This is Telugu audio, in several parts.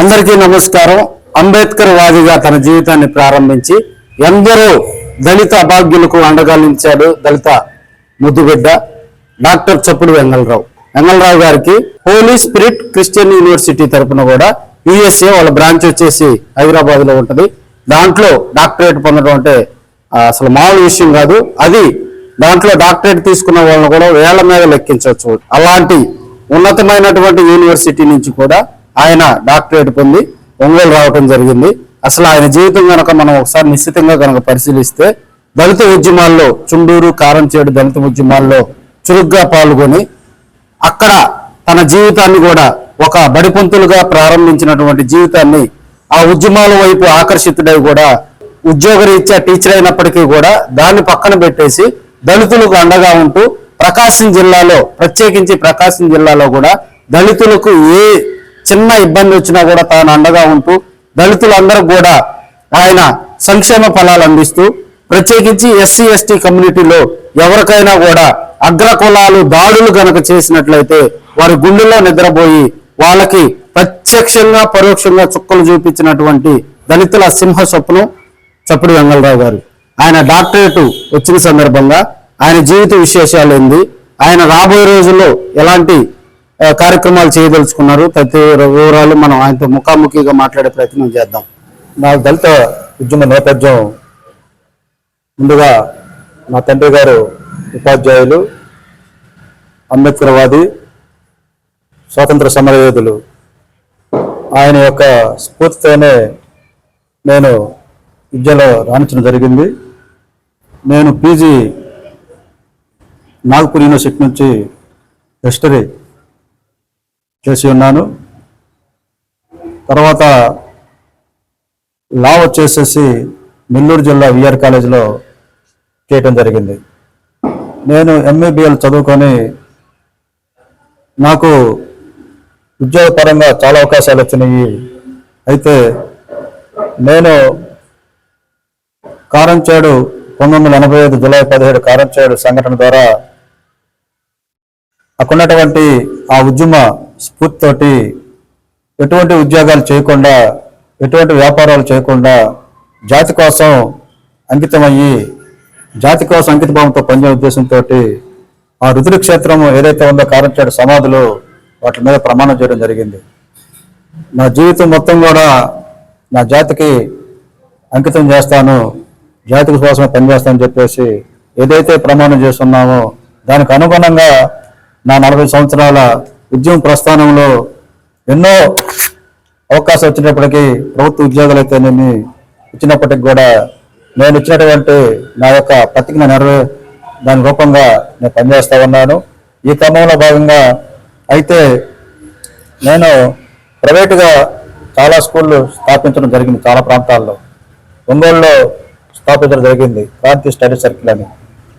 అందరికీ నమస్కారం. అంబేద్కర్ వాదిగా తన జీవితాన్ని ప్రారంభించి ఎందరో దళిత అభాగ్యులకు అండగా నిలిచాడు దళిత ముద్దుబిడ్డ డాక్టర్ చప్పుడు వెంగళరావు. వెంగళరావు గారికి హోలీ స్పిరిట్ క్రిస్టియన్ యూనివర్సిటీ తరపున కూడా యుఎస్ఏ వాళ్ళ బ్రాంచ్ వచ్చేసి హైదరాబాద్లో ఉంటుంది. దాంట్లో డాక్టరేట్ పొందడం అంటే అసలు మామూలు విషయం కాదు. అది దాంట్లో డాక్టరేట్ తీసుకున్న వాళ్ళని కూడా వేల మీద లెక్కించవచ్చు. అలాంటి ఉన్నతమైనటువంటి యూనివర్సిటీ నుంచి కూడా ఆయన డాక్టరేట్ పొంది ఒంగోలు రావటం జరిగింది. అసలు ఆయన జీవితం కనుక మనం ఒకసారి నిశ్చితంగా కనుక పరిశీలిస్తే దళిత ఉద్యమాల్లో చుండూరు కారంచేడు దళిత ఉద్యమాల్లో చురుగ్గా పాల్గొని అక్కడ తన జీవితాన్ని కూడా ఒక బడిపంతులుగా ప్రారంభించినటువంటి జీవితాన్ని ఆ ఉద్యమాల వైపు ఆకర్షితుడై కూడా ఉద్యోగరీత్యా టీచర్ అయినప్పటికీ కూడా దాన్ని పక్కన పెట్టేసి దళితులకు అండగా ఉంటూ ప్రకాశం జిల్లాలో ప్రత్యేకించి ప్రకాశం జిల్లాలో కూడా దళితులకు ఏ చిన్న ఇబ్బంది వచ్చినా కూడా తాను అండగా ఉంటూ దళితులందరూ కూడా ఆయన సంక్షేమ ఫలాలు అందిస్తూ ప్రత్యేకించి ఎస్సీ ఎస్టీ కమ్యూనిటీలో ఎవరికైనా కూడా అగ్ర కులాలు దాడులు గనక చేసినట్లయితే వారి గుండెలో నిద్రపోయి వాళ్ళకి ప్రత్యక్షంగా పరోక్షంగా చుక్కలు చూపించినటువంటి దళితుల సింహ స్వప్నం చప్పుడు వెంగళరావు గారు. ఆయన డాక్టరేట్ వచ్చిన సందర్భంగా ఆయన జీవిత విశేషాలు ఏంది? ఆయన రాబోయే రోజుల్లో ఎలాంటి కార్యక్రమాలు చేయదలుచుకున్నారు. ప్రతి వివరాలు మనం ఆయనతో ముఖాముఖిగా మాట్లాడే ప్రయత్నం చేద్దాం. నా దళిత ఉద్యమ నేపథ్యం ముందుగా మా తండ్రి గారు ఉపాధ్యాయులు అంబేద్కర్వాది స్వాతంత్ర సమరయోధులు. ఆయన యొక్క స్ఫూర్తితోనే నేను విద్యలో రాణించడం జరిగింది. నేను పీజీ నాగపూర్ యూనివర్సిటీ నుంచి హిస్టరీ చేసి ఉన్నాను. తర్వాత లా వచ్చేసేసి నెల్లూరు జిల్లా విఆర్ కాలేజీలో చేయటం జరిగింది. నేను ఎంఏబిఎల్ చదువుకొని నాకు ఉద్యోగపరంగా చాలా అవకాశాలు వచ్చినాయి. అయితే నేను కారంచేడు పంతొమ్మిది వందల ఎనభై ఐదు జూలై పదిహేడు కారంచేడు సంఘటన ద్వారా అక్కడున్నటువంటి ఆ ఉద్యమ స్ఫూర్తితోటి ఎటువంటి ఉద్యోగాలు చేయకుండా ఎటువంటి వ్యాపారాలు చేయకుండా జాతి కోసం అంకితమయ్యి జాతి కోసం అంకిత భావంతో పనిచేయ ఉద్దేశంతో ఆ రుద్ర క్షేత్రం ఏదైతే ఉందో కారంచేడు సమాధులు వాటి మీద ప్రమాణం చేయడం జరిగింది. నా జీవితం మొత్తం కూడా నా జాతికి అంకితం చేస్తాను జాతికి కోసమే పనిచేస్తానని చెప్పేసి ఏదైతే ప్రమాణం చేస్తున్నామో దానికి అనుగుణంగా నా నలభై సంవత్సరాల ఉద్యమ ప్రస్థానంలో ఎన్నో అవకాశం వచ్చినప్పటికీ ప్రభుత్వ ఉద్యోగాలు అయితేనేమి ఇచ్చినప్పటికి కూడా నేను ఇచ్చినటువంటి నా యొక్క ప్రతిజ్ఞ నెరవే దాని రూపంగా నేను పనిచేస్తూ ఉన్నాను. ఈ క్రమంలో భాగంగా అయితే నేను ప్రైవేటుగా చాలా స్కూళ్ళు స్థాపించడం జరిగింది చాలా ప్రాంతాల్లో. ఒంగోలులో స్థాపించడం జరిగింది క్రాంతి స్టడీ సర్కిల్ అని.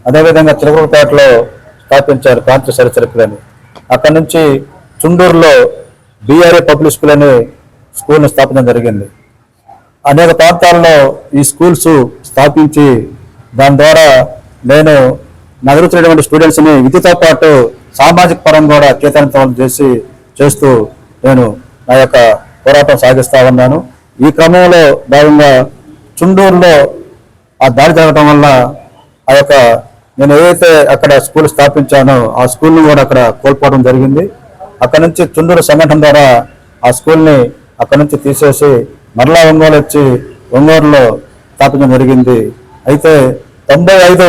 అదేవిధంగా చిలకూరుపేటలో స్థాపించారు క్రాంతి స్టడీ సర్కిల్ అని. అక్కడి నుంచి చుండూరులో బీఆర్ఏ పబ్లిక్ స్కూల్ అనే స్కూల్ను స్థాపించడం జరిగింది. అనేక ప్రాంతాల్లో ఈ స్కూల్స్ స్థాపించి దాని ద్వారా నేను నగరుతున్నటువంటి స్టూడెంట్స్ని విద్యతో పాటు సామాజిక పరం కూడా చైతన్యతం చేసి చేస్తూ నేను నా యొక్క పోరాటం సాగిస్తూ ఉన్నాను. ఈ క్రమంలో భాగంగా చుండూరులో ఆ దాడి జరగడం వల్ల ఆ యొక్క నేను ఏదైతే అక్కడ స్కూల్ స్థాపించానో ఆ స్కూల్ని కూడా అక్కడ కోల్పోవడం జరిగింది. అక్కడ నుంచి చుండూరు సంఘటన ద్వారా ఆ స్కూల్ని అక్కడ నుంచి తీసేసి మరలా ఒంగోలు వచ్చి ఒంగోలులో స్థాపించడం జరిగింది. అయితే తొంభై ఐదు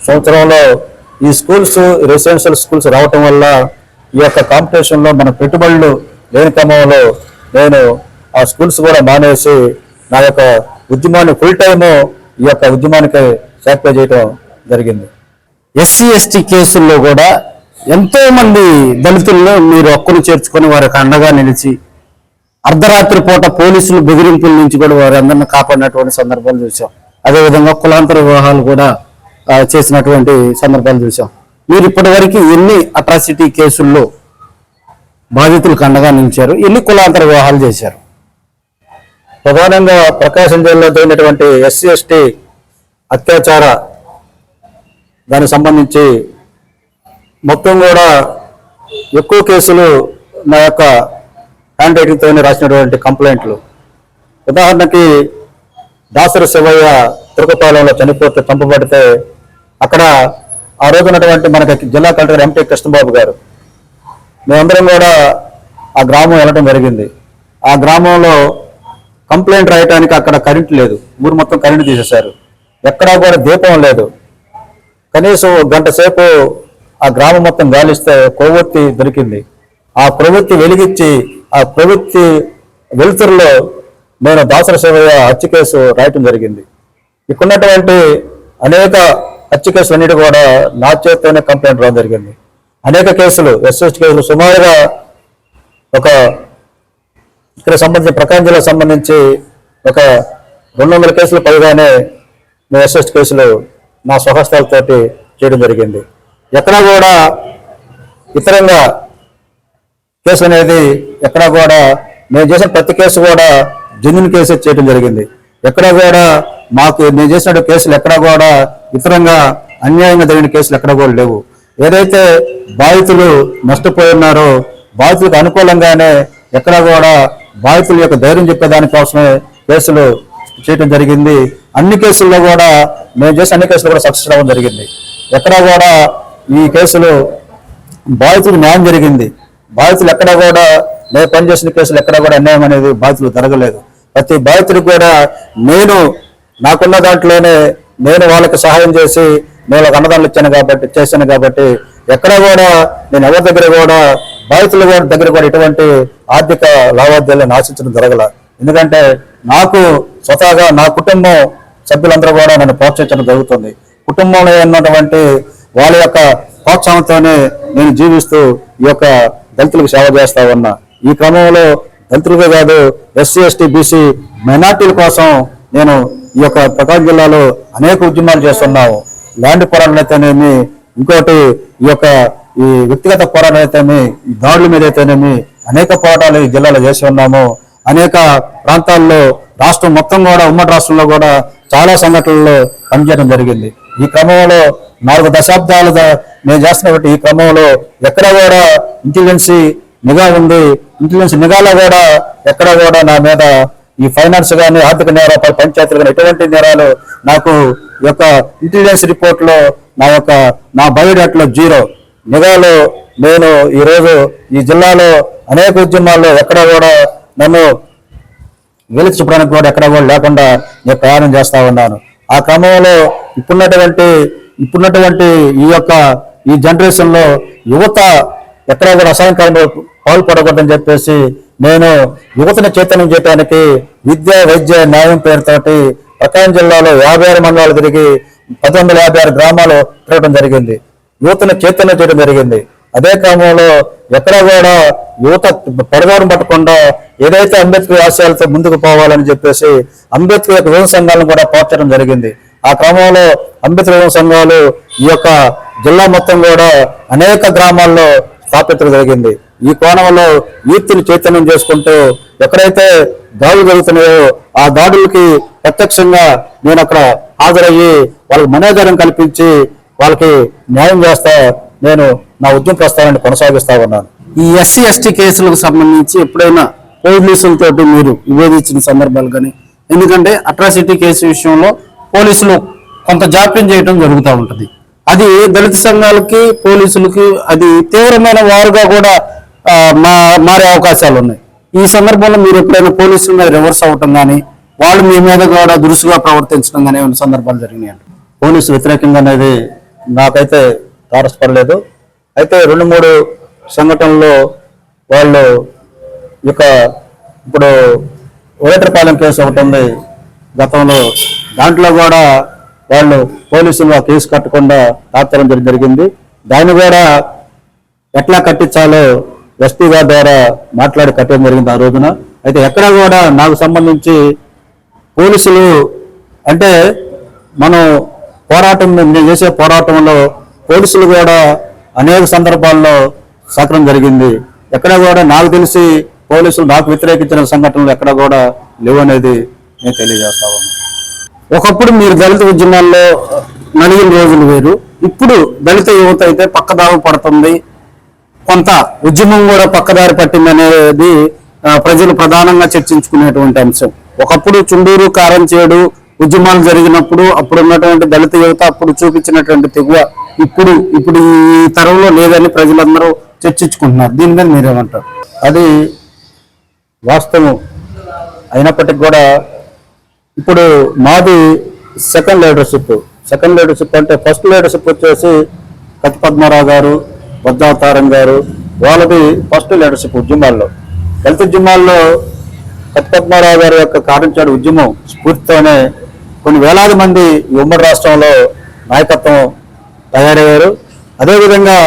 సంవత్సరంలో ఈ స్కూల్స్ రెసిడెన్షియల్ స్కూల్స్ రావటం వల్ల ఈ యొక్క కాంపిటీషన్లో మన పెట్టుబడులు లేని క్రమంలో నేను ఆ స్కూల్స్ కూడా మానేసి నా యొక్క ఉద్యమాన్ని ఫుల్ టైము ఈ యొక్క ఉద్యమానికి సాక్రిఫై చేయటం జరిగింది. ఎస్సీ ఎస్టీ కేసుల్లో కూడా ఎంతో మంది దళితుల్లో మీరు హక్కును చేర్చుకొని వారికి అండగా నిలిచి అర్ధరాత్రి పూట పోలీసులు బెదిరింపుల నుంచి కూడా వారి అందరిని కాపాడినటువంటి సందర్భాలు చూసాం అదేవిధంగా కులాంతర వివాహాలు కూడా చేసినటువంటి సందర్భాలు చూసాం మీరు ఇప్పటి వరకు ఎన్ని అట్రాసిటీ కేసుల్లో బాధితులకు అండగా నిలిచారు? ఎన్ని కులాంతర వివాహాలు చేశారు? ప్రధానంగా ప్రకాశం జిల్లాలో జరిగినటువంటి ఎస్సీ ఎస్టీ అత్యాచార దానికి సంబంధించి మొత్తం కూడా ఎక్కువ కేసులు నా యొక్క హ్యాండ్ రైటింగ్తోనే రాసినటువంటి కంప్లైంట్లు. ఉదాహరణకి దాసరి శివయ్య తిరుపతిపాలెంలో చనిపోతే చంపబడితే అక్కడ ఆ రోజు ఉన్నటువంటి మనకి జిల్లా కలెక్టర్ ఎంటీ కృష్ణబాబు గారు. మేమందరం కూడా ఆ గ్రామం వెళ్ళడం జరిగింది. ఆ గ్రామంలో కంప్లైంట్ రాయటానికి అక్కడ కరెంట్ లేదు. ఊరు మొత్తం కరెంట్ తీసేశారు. ఎక్కడా కూడా దీపం లేదు. కనీసం గంట సేపు ఆ గ్రామం మొత్తం గాలిస్తే కొవ్వొత్తి దొరికింది. ఆ ప్రవృత్తి వెలిగించి ఆ ప్రవృత్తి వెలుతురులో నేను దాసర శివయ్య హత్య కేసు రాయటం జరిగింది. ఇక్కడున్నటువంటి అనేక హత్య కేసులు అన్నిటి కూడా నా చేతితోనే కంప్లైంట్ రావడం జరిగింది. అనేక కేసులు ఎస్ఎస్ కేసులు సుమారుగా ఒక ఇక్కడ సంబంధించి ప్రకాశం జిల్లాకు సంబంధించి ఒక రెండు వందల కేసులు పైగానే ఎస్ఎస్ కేసులు నా స్వహస్తాలతోటి చేయడం జరిగింది. ఎక్కడా కూడా ఇతరంగా కేసు అనేది ఎక్కడా కూడా నేను చేసిన ప్రతి కేసు కూడా జెన్యున్ కేసు చేయడం జరిగింది. ఎక్కడా కూడా మాకు నేను చేసిన కేసులు ఎక్కడా కూడా ఇతరంగా అన్యాయంగా జరిగిన కేసులు ఎక్కడా కూడా లేవు. ఏదైతే బాధితులు నష్టపోయి ఉన్నారో బాధితులకు అనుకూలంగానే ఎక్కడా కూడా బాధితుల యొక్క ధైర్యం చెప్పేదానికోసమే కేసులు చేయడం జరిగింది. అన్ని కేసుల్లో కూడా మేము చేసిన అన్ని కేసులు కూడా సక్సెస్ అవ్వడం జరిగింది. ఎక్కడా కూడా ఈ కేసులు బాధితులకు న్యాయం జరిగింది. బాధితులు ఎక్కడ కూడా నేను పనిచేసిన కేసులు ఎక్కడ కూడా అన్యాయం అనేది బాధితులు జరగలేదు. ప్రతి బాధితుడికి కూడా నేను నాకున్న దాంట్లోనే నేను వాళ్ళకి సహాయం చేసి నేను వాళ్ళకి అన్నదానాలు ఇచ్చాను కాబట్టి చేశాను కాబట్టి ఎక్కడ కూడా నేను ఎవరి దగ్గర కూడా బాధితుల కూడా దగ్గర కూడా ఎటువంటి ఆర్థిక లావాదేవీలను ఆశించడం జరగల. ఎందుకంటే నాకు స్వతహాగా నా కుటుంబం సభ్యులందరూ కూడా నన్ను ప్రోత్సహించడం జరుగుతుంది. కుటుంబంలో ఉన్నటువంటి వాళ్ళ యొక్క ప్రోత్సాహంతోనే నేను జీవిస్తూ ఈ యొక్క దళితులకు సేవ చేస్తా ఉన్నా. ఈ క్రమంలో దళితులుగా కాదు ఎస్సీ ఎస్టీ బీసీ మైనార్టీల కోసం నేను ఈ యొక్క ప్రకాశం జిల్లాలో అనేక ఉద్యమాలు చేస్తున్నాము ల్యాండ్ పోరాటమైతేనేమి ఇంకోటి ఈ యొక్క ఈ వ్యక్తిగత పోరాటం అయితేనేమి ఈ దాడుల మీద అయితేనేమి అనేక పోరాటాలు ఈ జిల్లాలో చేసి ఉన్నాము. అనేక ప్రాంతాల్లో రాష్ట్రం మొత్తం కూడా ఉమ్మడి రాష్ట్రంలో కూడా చాలా సంఘటనల్లో పనిచేయడం జరిగింది. ఈ క్రమంలో నాలుగు దశాబ్దాలుగా నేను చేస్తున్నటువంటి ఈ క్రమంలో ఎక్కడ కూడా ఇంటెలిజెన్సీ నిఘా ఉంది. ఇంటెలిజెన్స్ నిఘాలో కూడా ఎక్కడ కూడా నా మీద ఈ ఫైనాన్స్ కానీ ఆర్థిక నేరాలు పంచాయతీలు కానీ ఎటువంటి నేరాలు నాకు యొక్క ఇంటెలిజెన్స్ రిపోర్ట్లో నా యొక్క నా బయోడేట్లో జీరో. నిఘాలో నేను ఈ రోజు ఈ జిల్లాలో అనేక ఉద్యమాల్లో ఎక్కడ కూడా నన్ను వెలికి చూపడానికి కూడా ఎక్కడ కూడా లేకుండా నేను ప్రయాణం చేస్తూ ఉన్నాను. ఆ క్రమంలో ఇప్పుడున్నటువంటి ఇప్పుడున్నటువంటి ఈ యొక్క ఈ జనరేషన్లో యువత ఎక్కడ కూడా అసహ్యంకారంలో పాల్పడకూడదని చెప్పేసి నేను యువతను చైతన్యం చేయడానికి విద్య వైద్య న్యాయం పేరుతోటి ప్రకాశం జిల్లాలో యాభై ఆరు మండలాలు తిరిగి పంతొమ్మిది వందల యాభై ఆరు గ్రామాలు తిరగడం జరిగింది. యువతను చైతన్యం చేయడం జరిగింది. అదే క్రమంలో ఎక్కడ కూడా యువత పెడదారం పట్టకుండా ఏదైతే అంబేద్కర్ ఆశయాలతో ముందుకు పోవాలని చెప్పేసి అంబేద్కర్ యొక్క యువ సంఘాలను కూడా పోర్చడం జరిగింది. ఆ క్రమంలో అంబేద్కర్ యువ సంఘాలు ఈ యొక్క జిల్లా మొత్తం కూడా అనేక గ్రామాల్లో స్థాపించడం జరిగింది. ఈ కోణంలో యూత్ని చైతన్యం చేసుకుంటూ ఎక్కడైతే దాడులు జరుగుతున్నాయో ఆ దాడులకి ప్రత్యక్షంగా నేను అక్కడ హాజరయ్యి వాళ్ళకి మనోధైర్యం కల్పించి వాళ్ళకి న్యాయం చేస్తా నేను నా ఉద్యమ ప్రస్తావాన్ని కొనసాగిస్తా ఉన్నాను. ఈ ఎస్సీ ఎస్టీ కేసులకు సంబంధించి ఎప్పుడైనా పోలీసులతోటి మీరు విభేదించిన సందర్భాలు కానీ ఎందుకంటే అట్రాసిటీ కేసు విషయంలో పోలీసులు కొంత జాప్యం చేయడం జరుగుతూ ఉంటుంది. అది దళిత సంఘాలకి పోలీసులకి అది తీవ్రమైన వారుగా కూడా మా మారే అవకాశాలు ఉన్నాయి. ఈ సందర్భంలో మీరు ఎప్పుడైనా పోలీసుల మీద రివర్స్ అవ్వటం కానీ వాళ్ళు మీ మీద కూడా దురుసుగా ప్రవర్తించడం కానీ సందర్భాలు జరిగినాయి పోలీసు వ్యతిరేకంగా అనేది నాకైతే తారసపడలేదు. అయితే రెండు మూడు సంఘటనలో వాళ్ళు ఇక ఇప్పుడు ఓటర్పాలెం కేసు ఒకటి ఉంది. గతంలో దాంట్లో కూడా వాళ్ళు పోలీసులు ఆ కేసు కట్టకుండా తాత్రం జరిగింది. దాన్ని కూడా ఎట్లా కట్టించాలో ఎస్పీ గారి ద్వారా మాట్లాడి కట్టడం జరిగింది ఆ రోజున. అయితే ఎక్కడ కూడా నాకు సంబంధించి పోలీసులు అంటే మనం పోరాటం నేను చేసే పోరాటంలో పోలీసులు కూడా అనేక సందర్భాల్లో సహకరం జరిగింది. ఎక్కడ కూడా నాకు తెలిసి పోలీసులు నాకు వ్యతిరేకించిన సంఘటనలు ఎక్కడ కూడా లేవు అనేది నేను తెలియజేస్తా ఉన్నాను. ఒకప్పుడు మీరు దళిత ఉద్యమాల్లో నలిగిన రోజులు వేరు. ఇప్పుడు దళిత యువత అయితే పక్కదారి పడుతుంది. కొంత ఉద్యమం కూడా పక్కదారి పట్టిందనేది ప్రజలు ప్రధానంగా చర్చించుకునేటువంటి అంశం. ఒకప్పుడు చుండూరు కారంచేడు ఉద్యమాలు జరిగినప్పుడు అప్పుడు ఉన్నటువంటి దళిత యువత అప్పుడు చూపించినటువంటి తెగువ ఇప్పుడు ఇప్పుడు ఈ తరంలో లేదని ప్రజలందరూ చర్చించుకుంటున్నారు. దీని మీద మీరేమంటారు? అది వాస్తవం. అయినప్పటికీ కూడా ఇప్పుడు మాది సెకండ్ లీడర్షిప్ సెకండ్ లీడర్షిప్ అంటే ఫస్ట్ లీడర్షిప్ వచ్చేసి కత్తి పద్మారావు గారు బద్దావతారం గారు వాళ్ళది ఫస్ట్ లీడర్షిప్ ఉద్యమాల్లో. దళిత ఉద్యమాల్లో కత్తి పద్మారావు గారి యొక్క కారించాడు ఉద్యమం స్ఫూర్తితోనే కొన్ని వేలాది మంది ఉమ్మడి రాష్ట్రంలో నాయకత్వం తయారయ్యారు. అదేవిధంగా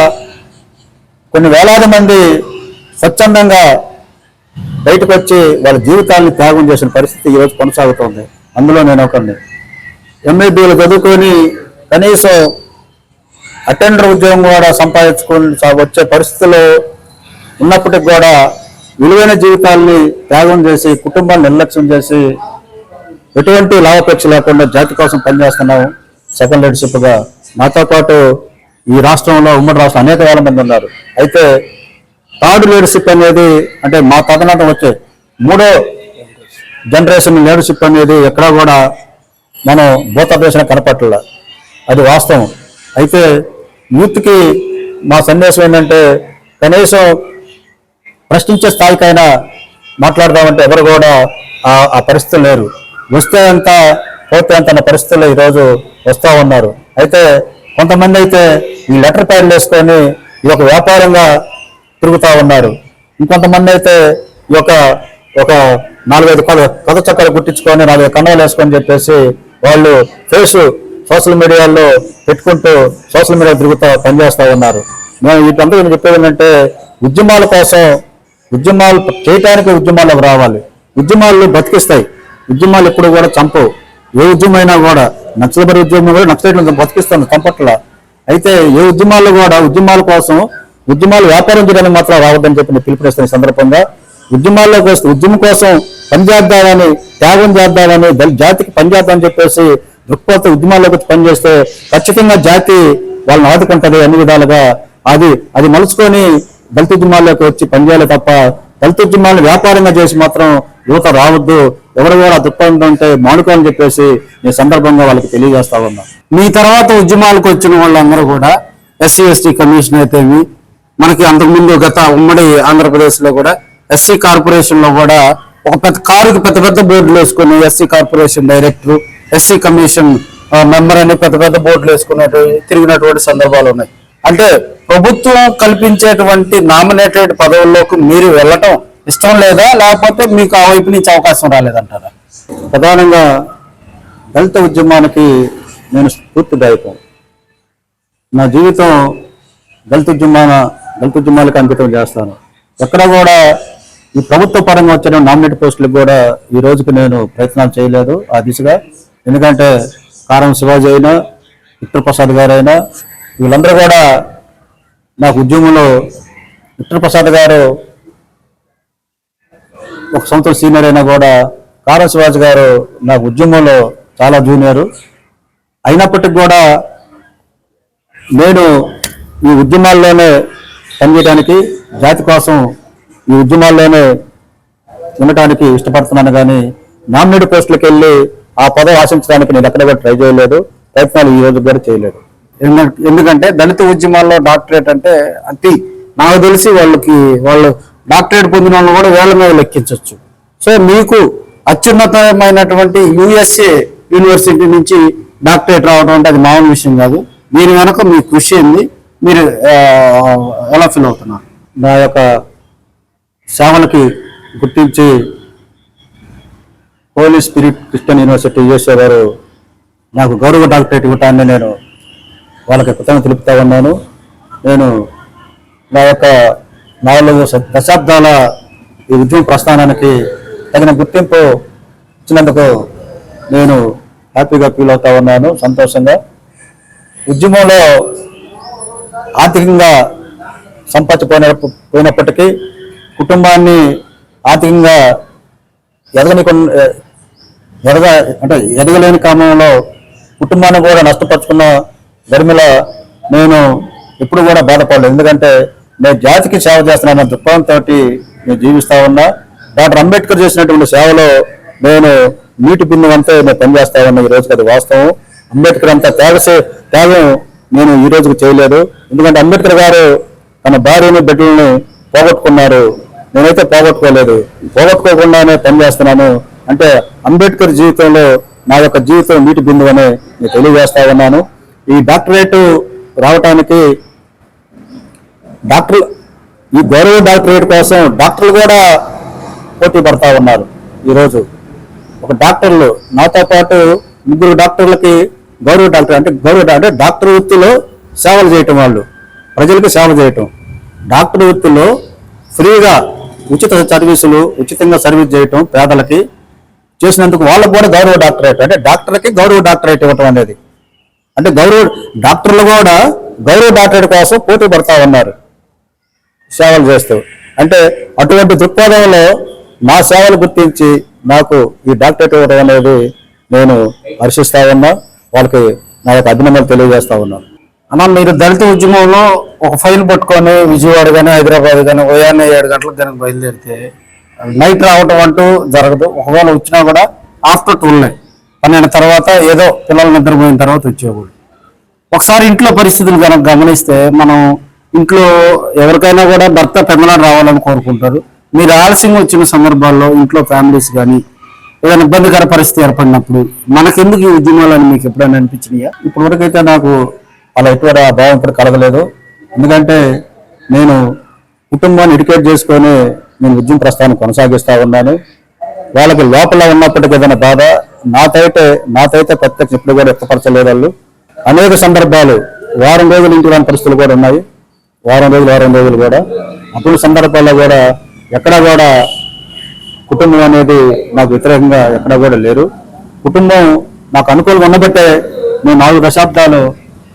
కొన్ని వేలాది మంది స్వచ్ఛందంగా బయటకు వచ్చి వాళ్ళ జీవితాన్ని త్యాగం చేసిన పరిస్థితి ఈరోజు కొనసాగుతోంది. అందులో నేను ఒకరిని ఎంఏబీలు చదువుకొని కనీసం అటెండర్ ఉద్యోగం కూడా సంపాదించుకొని వచ్చే పరిస్థితుల్లో ఉన్నప్పటికి కూడా విలువైన జీవితాల్ని త్యాగం చేసి కుటుంబాన్ని నిర్లక్ష్యం చేసి ఎటువంటి లాభాపేక్ష లేకుండా జాతి కోసం పనిచేస్తున్నాము. సెకండ్ లీడర్షిప్గా నాతో పాటు ఈ రాష్ట్రంలో ఉమ్మడి రాష్ట్రం అనేక వేల మంది ఉన్నారు. అయితే థర్డ్ లీడర్షిప్ అనేది అంటే మా తదనాటం వచ్చే మూడో జనరేషన్ లీడర్షిప్ అనేది ఎక్కడా కూడా మనం భూతదేశం కనపట్ల అది వాస్తవం. అయితే యూత్కి మా సందేశం ఏంటంటే కనీసం ప్రశ్నించే స్థాయికైనా మాట్లాడదామంటే ఎవరు కూడా ఆ- ఆ పరిస్థితులు లేరు. వస్తే అంత పోతే అంత పరిస్థితుల్లో ఈరోజు వస్తూ ఉన్నారు. అయితే కొంతమంది అయితే ఈ లెటర్ ప్యాడ్లు వేసుకొని ఈ యొక్క వ్యాపారంగా తిరుగుతూ ఉన్నారు. ఇంకొంతమంది అయితే ఈ యొక్క ఒక నాలుగైదు కథ కథ చక్కలు గుట్టించుకొని నాలుగైదు కన్నలు వేసుకొని చెప్పేసి వాళ్ళు ఫేస్ సోషల్ మీడియాలో పెట్టుకుంటూ సోషల్ మీడియా తిరుగుతూ పనిచేస్తూ ఉన్నారు. మేము వీటంతా నేను చెప్పేది ఏంటంటే ఉద్యమాల కోసం ఉద్యమాలు చేయటానికి ఉద్యమాలకు రావాలి. ఉద్యమాలు బతికిస్తాయి. ఉద్యమాలు ఎప్పుడు కూడా చంపవు. ఏ ఉద్యమైనా కూడా నక్సలబరి ఉద్యమం కూడా నక్సలైట్లను బతికిస్తాను చంపట్ల. అయితే ఏ ఉద్యమాలు కూడా ఉద్యమాల కోసం ఉద్యమాలు వ్యాపారం చేయడానికి మాత్రం రావద్దని చెప్పి నేను పిలుపునిస్తున్న సందర్భంగా ఉద్యమాల్లోకి వస్తే ఉద్యమం కోసం పనిచేద్దామని త్యాగం చేద్దామని జాతికి పనిచేద్దామని చెప్పేసి దృక్పథ ఉద్యమాల్లోకి వచ్చి పనిచేస్తే ఖచ్చితంగా జాతి వాళ్ళని ఆదుకుంటుంది అన్ని విధాలుగా. అది అది మలుచుకొని దళిత ఉద్యమాల్లోకి వచ్చి పనిచేయాలి తప్ప దళిత ఉద్యమాలను వ్యాపారంగా చేసి మాత్రం యువత రావద్దు. ఎవరు కూడా దృక్పథం ఉంటే మానుకోని చెప్పేసి నేను సందర్భంగా వాళ్ళకి తెలియజేస్తా ఉన్నా. మీ తర్వాత ఉద్యమాలకు వచ్చిన వాళ్ళందరూ కూడా ఎస్సీ ఎస్టీ కమిషన్ అయితేమి మనకి అంతకుముందు గత ఉమ్మడి ఆంధ్రప్రదేశ్లో కూడా ఎస్సీ కార్పొరేషన్లో కూడా ఒక పెద్ద కారుకి పెద్ద పెద్ద బోర్డులు వేసుకుని SC corporation director SC commission member అని పెద్ద పెద్ద బోర్డులు వేసుకున్నట్టు తిరిగినటువంటి సందర్భాలు ఉన్నాయి. అంటే ప్రభుత్వం కల్పించేటువంటి నామినేటెడ్ పదవుల్లోకి మీరు వెళ్ళటం ఇష్టం లేదా? లేకపోతే మీకు ఆ వైపు నుంచి అవకాశం రాలేదంటారా? ప్రధానంగా దళిత ఉద్యమానికి నేను స్ఫూర్తిదాయకం నా జీవితం దళిత ఉద్యమాన దళిత ఉద్యమాలకు అంకితం చేస్తాను. ఎక్కడ కూడా ఈ ప్రభుత్వ పరంగా వచ్చిన నామినేట్ పోస్టులకు కూడా ఈ రోజుకి నేను ప్రయత్నాలు చేయలేదు ఆ దిశగా. ఎందుకంటే కారం శివాజీ అయినా విక్టర్ ప్రసాద్ గారైనా వీళ్ళందరూ కూడా నాకు ఉద్యమంలో విక్టర్ ప్రసాద్ గారు ఒక సంవత్సరం సీనియర్ అయినా కూడా కారా శివాజ్ గారు నాకు ఉద్యమంలో చాలా జూనియరు. అయినప్పటికీ కూడా నేను ఈ ఉద్యమాల్లోనే పనిచేయడానికి జాతి కోసం ఈ ఉద్యమాల్లోనే ఉండటానికి ఇష్టపడుతున్నాను కానీ నామినేట్ పోస్టులకు వెళ్ళి ఆ పదవి ఆశించడానికి నేను ఎక్కడ కూడా ట్రై చేయలేదు. ప్రయత్నాలు ఈ రోజు కూడా చేయలేదు. ఎందుకంటే దళిత ఉద్యమాల్లో డాక్టరేట్ అంటే అతి నాకు తెలిసి వాళ్ళకి వాళ్ళు డాక్టరేట్ పొందిన వాళ్ళు కూడా వేల మీద లెక్కించవచ్చు సో మీకు అత్యున్నతమైనటువంటి యుఎస్ఏ యూనివర్సిటీ నుంచి డాక్టరేట్ రావడం అంటే అది మామూలు విషయం కాదు. దీని వెనక మీ కృషి ఏంది? మీరు ఎలా ఫీల్ అవుతున్నారు? నా యొక్క సేవలకి గుర్తించి Holy Spirit Christian University USA వారు నాకు గౌరవ డాక్టరేట్ ఇవ్వటాన్ని నేను వాళ్ళకి కృతజ్ఞత తెలుపుతా ఉన్నాను. నేను నా యొక్క నాలుగు దశాబ్దాల ఈ ఉద్యమ ప్రస్థానానికి తగిన గుర్తింపు ఇచ్చినందుకు నేను హ్యాపీగా ఫీల్ అవుతా ఉన్నాను సంతోషంగా. ఉద్యమంలో ఆర్థికంగా సంపాదించిపోయిన పోయినప్పటికీ కుటుంబాన్ని ఆర్థికంగా ఎదగని ఎదగ అంటే ఎదగలేని కారణంలో కుటుంబాన్ని కూడా నష్టపరుచుకున్న గరిమిల నేను ఎప్పుడు కూడా బాధపడలేదు. ఎందుకంటే నేను జాతికి సేవ చేస్తున్నాను దృక్పథంతో నేను జీవిస్తా ఉన్నా. డాక్టర్ అంబేద్కర్ చేసినటువంటి సేవలో నేను నీటి బిందు అంతా నేను పనిచేస్తా ఉన్నా. ఈ రోజుకి అది వాస్తవం. అంబేద్కర్ అంత త్యాగసే త్యాగం నేను ఈ రోజుకి చేయలేదు. ఎందుకంటే అంబేద్కర్ గారు తన భార్యని బిడ్డలను పోగొట్టుకున్నారు. నేనైతే పోగొట్టుకోలేదు. పోగొట్టుకోకుండానే పనిచేస్తున్నాను అంటే అంబేద్కర్ జీవితంలో నా యొక్క జీవితం నీటి బిందువు అని నేను తెలియజేస్తా ఉన్నాను. ఈ డాక్టరేట్ రావటానికి డాక్టర్ ఈ గౌరవ డాక్టరేట్ కోసం డాక్టర్లు కూడా పోటీ పడతా ఉన్నారు ఈరోజు. ఒక డాక్టర్లు నాతో పాటు ముగ్గురు డాక్టర్లకి గౌరవ డాక్టర్ అంటే గౌరవ అంటే డాక్టర్ వృత్తిలో సేవలు చేయటం వాళ్ళు ప్రజలకు సేవ చేయటం. డాక్టర్ వృత్తిలో ఫ్రీగా ఉచిత సర్వీసులు ఉచితంగా సర్వీస్ చేయటం పేదలకి చేసినందుకు వాళ్ళకు కూడా గౌరవ డాక్టరేట్ అంటే డాక్టర్కి గౌరవ డాక్టరేట్ ఇవ్వటం అనేది. అంటే గౌరవ డాక్టర్లు కూడా గౌరవ డాక్టరేట్ కోసం పోటీ పడతా ఉన్నారు. సేవలు చేస్తూ. అంటే అటువంటి దృక్పథంలో నా సేవలు గుర్తించి నాకు ఈ డాక్టరేట్ ఇవ్వడం అనేది నేను హర్షిస్తా ఉన్నా. వాళ్ళకి నా యొక్క అభినందనలు తెలియజేస్తా ఉన్నాను అన్న మీరు దళిత ఉద్యమంలో ఒక ఫైల్ పట్టుకొని విజయవాడ కానీ హైదరాబాద్ కానీ ఉదయాన్నే ఏడు గంటలకు కనుక బయలుదేరితే నైట్ రావటం అంటూ జరగదు. ఒకవేళ వచ్చినా కూడా ఆఫ్టర్ ట్వెల్వ్ పన్నెండు తర్వాత ఏదో పిల్లలు నిద్రపోయిన తర్వాత వచ్చేవాళ్ళు. ఒకసారి ఇంట్లో పరిస్థితులు కనుక గమనిస్తే మనం ఇంట్లో ఎవరికైనా కూడా భర్త పెందలాడు రావాలని కోరుకుంటారు. మీరు ఆలస్యంగా వచ్చిన సందర్భాల్లో ఇంట్లో ఫ్యామిలీస్ కానీ ఏదైనా ఇబ్బందికర పరిస్థితి ఏర్పడినప్పుడు మనకెందుకు ఈ ఉద్యమాలని మీకు ఎప్పుడైనా అనిపించినాయా? ఇప్పుడు వరకైతే నాకు అలా ఎటువంటి ఆ భావం ఇప్పుడు కలగలేదు. ఎందుకంటే నేను కుటుంబాన్ని ఎడ్యుకేట్ చేసుకొని నేను ఉద్యమ ప్రస్థానం కొనసాగిస్తూ ఉన్నాను. వాళ్ళకి లోపల ఉన్నప్పటికీ ఏదైనా బాధ నాతైతే నాతైతే ప్రత్యక్ష ఎప్పుడు కూడా వ్యక్తపరచలేదు వాళ్ళు. అనేక సందర్భాలు వారం రోజులు ఇంటి పరిస్థితులు కూడా ఉన్నాయి. వారం రోజులు వారం రోజులు కూడా. అటువంటి సందర్భాల్లో కూడా ఎక్కడా కూడా కుటుంబం అనేది నాకు వ్యతిరేకంగా ఎక్కడా కూడా లేరు. కుటుంబం నాకు అనుకూలంగా ఉండబట్టే నేను నాలుగు దశాబ్దాలు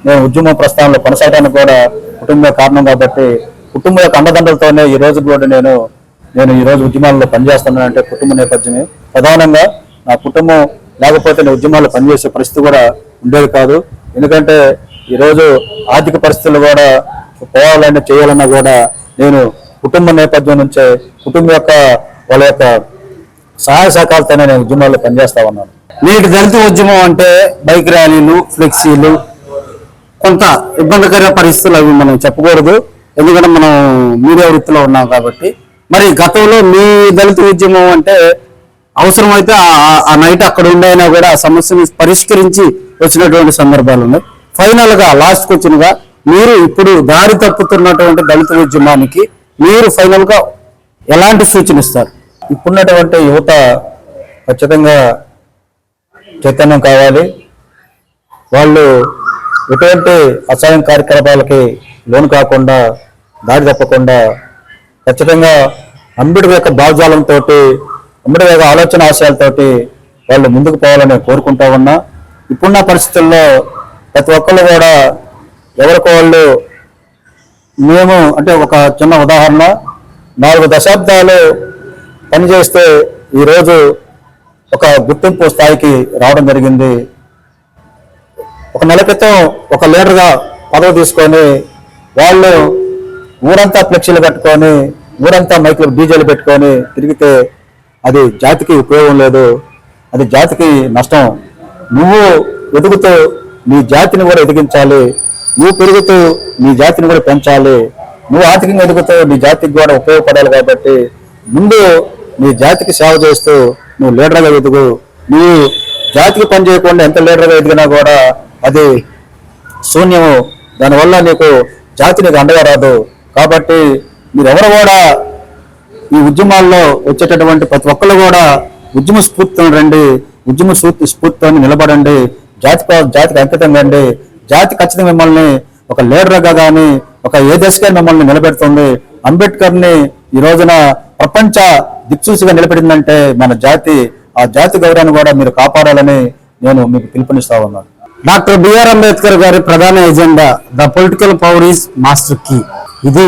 నేను ఉద్యమ ప్రస్థానంలో కొనసాగడానికి కూడా కుటుంబ కారణం కాబట్టి కుటుంబం యొక్క అండదండలతోనే ఈ రోజు కూడా నేను నేను ఈ రోజు ఉద్యమాల్లో పనిచేస్తున్నానంటే కుటుంబ నేపథ్యమే. ప్రధానంగా నా కుటుంబం లేకపోతే నేను ఉద్యమాల్లో పనిచేసే పరిస్థితి కూడా ఉండేది కాదు. ఎందుకంటే ఈరోజు ఆర్థిక పరిస్థితులు కూడా పోవాలన్నా చేయాలన్నా కూడా నేను కుటుంబ నేపథ్యం నుంచే కుటుంబం యొక్క వాళ్ళ యొక్క సహాయ సహకారాలతోనే నేను ఉద్యమాల్లో పనిచేస్తా ఉన్నాను. నేటి దళిత ఉద్యమం అంటే బైక్ ర్యాలీలు ఫ్లెక్సీలు కొంత ఇబ్బందికర పరిస్థితులు అవి మనం చెప్పకూడదు. ఎందుకంటే మనం మీడియా వృత్తిలో ఉన్నాం కాబట్టి. మరి గతంలో మీ దళిత ఉద్యమం అంటే అవసరమైతే ఆ- నైట్ అక్కడ ఉండైనా కూడా ఆ సమస్యని పరిష్కరించి వచ్చినటువంటి సందర్భాలు ఉన్నాయి. ఫైనల్గా లాస్ట్కి లాస్ట్ మీరు ఇప్పుడు దారి తప్పుతున్నటువంటి దళిత ఉద్యమానికి మీరు ఫైనల్గా ఎలాంటి సూచన ఇస్తారు? ఇప్పుడున్నటువంటి యువత ఖచ్చితంగా చైతన్యం కావాలి. వాళ్ళు ఎటువంటి అసహాయం కార్యకలాపాలకి లోను కాకుండా దారి తప్పకుండా ఖచ్చితంగా అంబేడ్కర్ యొక్క భావజాలంతో అంబేడ్కర్ యొక్క ఆలోచన ఆశయాలతోటి వాళ్ళు ముందుకు పోవాలని కోరుకుంటా ఉన్నా. ఇప్పుడున్న పరిస్థితుల్లో ప్రతి ఒక్కళ్ళు కూడా ఎవరికి వాళ్ళు మేము అంటే ఒక చిన్న ఉదాహరణ నాలుగు దశాబ్దాలు పనిచేస్తే ఈరోజు ఒక గుర్తింపు స్థాయికి రావడం జరిగింది. ఒక నెల క్రితం ఒక లీడర్గా పదవి తీసుకొని వాళ్ళు ఊరంతా ఫ్లెక్సీలు కట్టుకొని ఊరంతా మైకులు డీజేలు పెట్టుకొని తిరిగితే అది జాతికి ఉపయోగం లేదు అది జాతికి నష్టం. నువ్వు ఎదుగుతూ నీ జాతిని కూడా ఎదిగించాలి నువ్వు పెరుగుతూ నీ జాతిని కూడా పెంచాలి. నువ్వు ఆర్థికంగా ఎదుగుతూ నీ జాతికి కూడా ఉపయోగపడాలి కాబట్టి ముందు నీ జాతికి సేవ చేస్తూ నువ్వు లీడర్గా ఎదుగు. నువ్వు జాతికి పని చేయకుండా ఎంత లీడర్గా ఎదిగినా కూడా అది శూన్యము. దానివల్ల నీకు జాతి నీకు అండగా రాదు. కాబట్టి మీరెవరు కూడా ఈ ఉద్యమాల్లో వచ్చేటటువంటి ప్రతి ఒక్కరు కూడా ఉద్యమ స్ఫూర్తిని రండి. ఉద్యమ స్ఫూర్తి స్ఫూర్తితో నిలబడండి. జాతి జాతికి అంకితం కండి. జాతి ఖచ్చితంగా మిమ్మల్ని ఒక లీడర్గా కానీ ఒక ఏ దశగా మిమ్మల్ని నిలబెడుతుంది. అంబేద్కర్ని ఈ రోజున ప్రపంచ దిక్సూచిగా నిలబెట్టిందంటే మన జాతి ఆ జాతి గౌరవాన్ని కూడా మీరు కాపాడాలని నేను మీకు పిలుపునిస్తా ఉన్నాను. డాక్టర్ బిఆర్ అంబేద్కర్ గారి ప్రధాన agenda the political power is master key. ఇది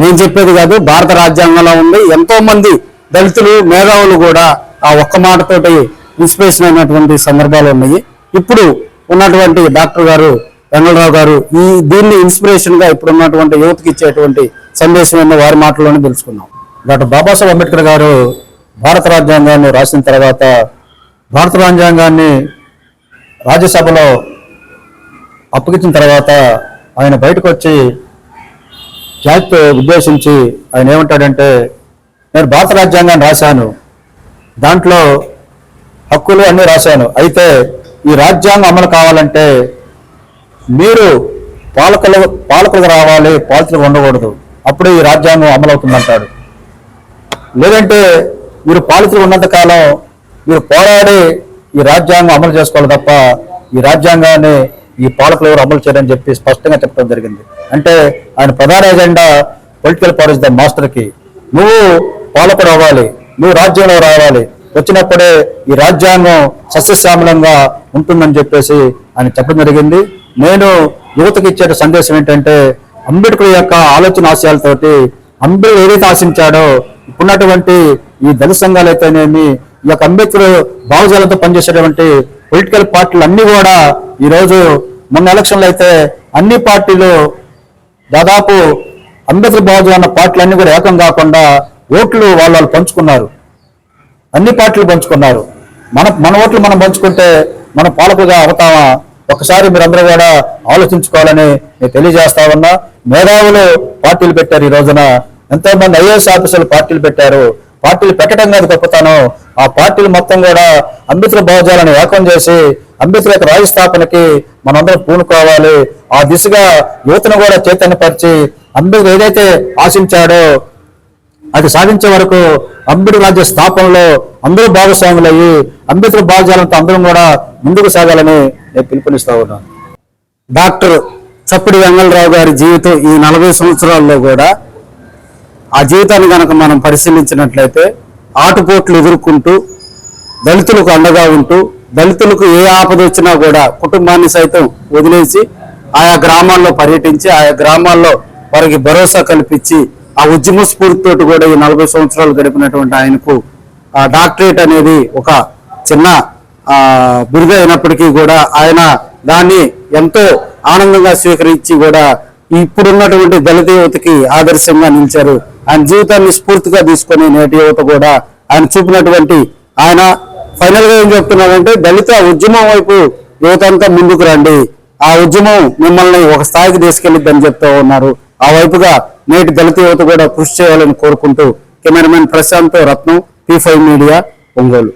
నేను చెప్పేది కాదు భారత రాజ్యాంగంలో ఉంది. ఎంతో మంది దళితులు మేధావులు కూడా ఆ ఒక్క మాటతోటి ఇన్స్పిరేషన్ అయినటువంటి సందర్భాలు ఉన్నాయి. ఇప్పుడు ఉన్నటువంటి డాక్టర్ గారు వెంగళరావు గారు ఈ దీన్ని ఇన్స్పిరేషన్గా ఇప్పుడు యువతకి ఇచ్చేటువంటి సందేశం ఏందో వారి మాటల్లోనే తెలుసుకున్నాం. డాక్టర్ బాబాసాహెబ్ అంబేద్కర్ గారు భారత రాజ్యాంగాన్ని రాసిన తర్వాత భారత రాజ్యాంగాన్ని రాజ్యసభలో అప్పగించిన తర్వాత ఆయన బయటకు వచ్చి జాతితో ఉద్దేశించి ఆయన ఏమంటాడంటే నేను భారత రాజ్యాంగాన్ని రాశాను. దాంట్లో హక్కులు అన్నీ రాశాను. అయితే ఈ రాజ్యాంగం అమలు కావాలంటే మీరు పాలకులు పాలకులు రావాలి పాలకులు ఉండకూడదు. అప్పుడు ఈ రాజ్యాంగం అమలు లేదంటే మీరు పాలకులు ఉన్నంత కాలం మీరు పోరాడి ఈ రాజ్యాంగం అమలు చేసుకోవాలి తప్ప ఈ రాజ్యాంగాన్ని ఈ పాలకులు ఎవరు అమలు చేయడని చెప్పి స్పష్టంగా చెప్పడం జరిగింది. అంటే ఆయన ప్రధాన agenda political power is the master key. నువ్వు పాలకుడు అవ్వాలి నువ్వు రాజ్యంలో రావాలి. వచ్చినప్పుడే ఈ రాజ్యాంగం సస్యశ్యామలంగా ఉంటుందని చెప్పేసి ఆయన చెప్పడం జరిగింది. నేను యువతకి ఇచ్చే సందేశం ఏంటంటే అంబేద్కర్ యొక్క ఆలోచన ఆశయాలతోటి అంబేద్కర్ ఏదైతే ఆశించాడో ఇప్పుడున్నటువంటి ఈ దళిత సంఘాలు అయితేనేమి ఈ యొక్క అంబేద్కర్ భావజాలతో పనిచేసేటువంటి పొలిటికల్ పార్టీలు అన్ని కూడా ఈరోజు మొన్న ఎలక్షన్లు అయితే అన్ని పార్టీలు దాదాపు అంబేద్కర్ భావజాల ఉన్న పార్టీలు అన్నీ కూడా ఏకం కాకుండా ఓట్లు వాళ్ళు వాళ్ళు పంచుకున్నారు. అన్ని పార్టీలు పంచుకున్నారు. మన మన ఓట్లు మనం పంచుకుంటే మన పాలకులుగా అవుతామా? ఒకసారి మీరందరూ కూడా ఆలోచించుకోవాలని నేను తెలియజేస్తా ఉన్నా. మేధావులు పార్టీలు పెట్టారు ఈ రోజున. ఎంతో మంది ఐఏఎస్ ఆఫీసర్లు పార్టీలు పెట్టారు. పార్టీలు పెట్టడం కాదు గొప్పతనం. ఆ పార్టీలు మొత్తం కూడా అంబేద్కర్ భావజాలను ఏకం చేసి అంబేద్కర్ యొక్క రాజ్య స్థాపనకి మనందరం పూనుకోవాలి. ఆ దిశగా యువతను కూడా చైతన్యపరిచి అంబేద్కర్ ఏదైతే ఆశించాడో అది సాధించే వరకు అంబేద్కర్ రాజ్య స్థాపనలో అందరూ భాగస్వాములయ్యి అంబేద్కర్ భావజాలంతో అందరం కూడా ముందుకు సాగాలని నేను పిలుపునిస్తా ఉన్నాను డాక్టర్ చప్పుడు వెంగళరావు గారి జీవితం ఈ నలభై సంవత్సరాల్లో కూడా ఆ జీవితాన్ని కనుక మనం పరిశీలించినట్లయితే ఆటుపోట్లు ఎదుర్కొంటూ దళితులకు అండగా ఉంటూ దళితులకు ఏ ఆపద వచ్చినా కూడా కుటుంబాన్ని సైతం వదిలేసి ఆయా గ్రామాల్లో పర్యటించి ఆయా గ్రామాల్లో వారికి భరోసా కల్పించి ఆ ఉద్యమ స్ఫూర్తితోటి కూడా ఈ నలభై సంవత్సరాలు గడిపినటువంటి ఆయనకు ఆ డాక్టరేట్ అనేది ఒక చిన్న బురిద అయినప్పటికీ కూడా ఆయన దాన్ని ఎంతో ఆనందంగా స్వీకరించి కూడా ఇప్పుడున్నటువంటి దళిత యువతకి ఆదర్శంగా నిలిచారు. ఆయన జీవితాన్ని స్ఫూర్తిగా తీసుకొని నేటి యువత కూడా ఆయన చూపినటువంటి ఆయన ఫైనల్గా ఏం చెప్తున్నారంటే దళిత ఉద్యమం వైపు యువత అంతా ముందుకు రండి. ఆ ఉద్యమం మిమ్మల్ని ఒక స్థాయికి తీసుకెళ్ళిద్దని చెప్తూ ఉన్నారు. ఆ వైపుగా నేటి దళిత యువత కూడా కృషి చేయాలని కోరుకుంటూ cameraman Prashanth Ratnam P five media Ongole.